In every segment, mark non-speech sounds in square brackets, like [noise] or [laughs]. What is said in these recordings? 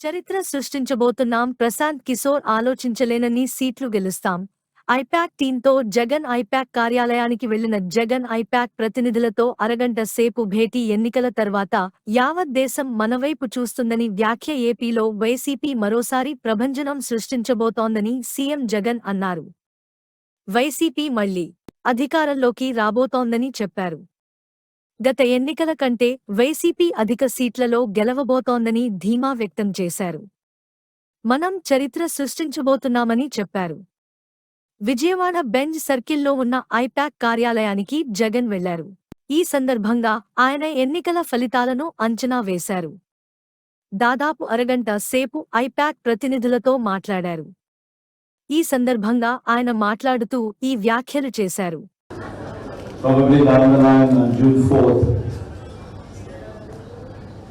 చరిత్ర సృష్టించబోతున్నాం. ప్రశాంత్ కిశోర్ ఆలోచించలేనని సీట్లు గెలుస్తాం. ఐపాక్ టీంతో జగన్ ఐపాక్ కార్యాలయానికి వెళ్ళిన జగన్ ఐపాక్ ప్రతినిధులతో అరగంట సేపు భేటీ ఎన్నికల తర్వాత యావత్ దేశం మనవైపు చూస్తుందని వ్యాఖ్య ఏపీలో వైసీపీ మరోసారి ప్రభంజనం సృష్టించబోతోందని సీఎం జగన్ అన్నారు. వైసీపీ మళ్ళీ అధికారంలోకి రాబోతోందని చెప్పారు. గత ఎన్నికల కంటే వైసీపీ అధిక సీట్లలో గెలవబోతోందని ధీమా వ్యక్తం చేశారు. మనం చరిత్ర సృష్టించబోతున్నామని చెప్పారు. విజయవాడ బెంజ్ సర్కిల్లో ఉన్న ఐపాక్ కార్యాలయానికి జగన్ వెళ్ళారు. ఈ సందర్భంగా ఆయన ఎన్నికల ఫలితాలను అంచనా వేశారు. దాదాపు అరగంట సేపు ఐపాక్ ప్రతినిధులతో మాట్లాడారు. ఈ సందర్భంగా ఆయన మాట్లాడుతూ ఈ వ్యాఖ్యలు చేశారు. Probably down the line on June 4th,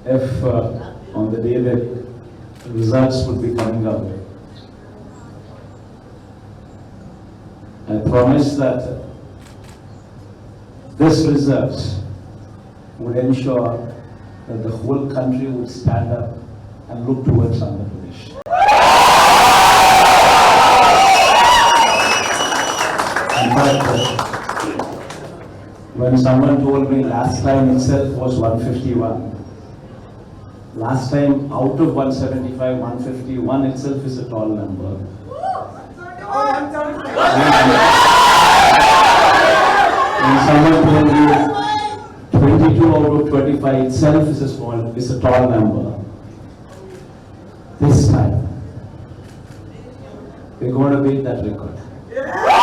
if uh, on the day that results would be coming out. I promise that this result would ensure that the whole country would stand up and look towards Andhra Pradesh. When someone told me last time itself was 151. Last time out of 175, 151 itself is a tall number. When someone told me 22 out of 25 itself is a small, is a tall number. This time, we're going to beat that record.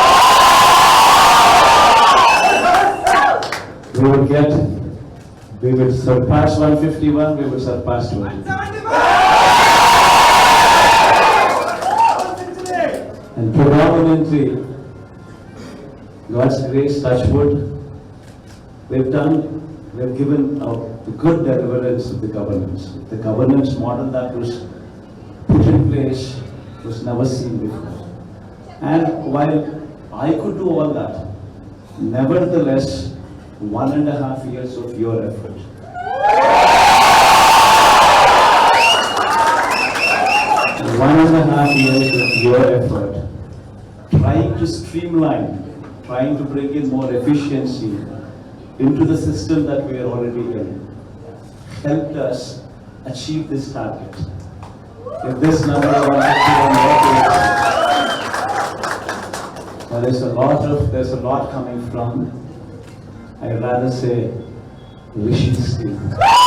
We will get, we will surpass 151, we will surpass 20. And predominantly, God's grace, touch wood, we've done, we've given a good deliverance of the governance. The governance model that was put in place was never seen before. And while I could do all that, nevertheless, one and a half years of your effort. One and a half years of your effort, trying to streamline, trying to bring in more efficiency into the system that we are already in, helped us achieve this target. If this number was actually on there is a lot of, there's a lot coming from, I'd rather say, team. [laughs]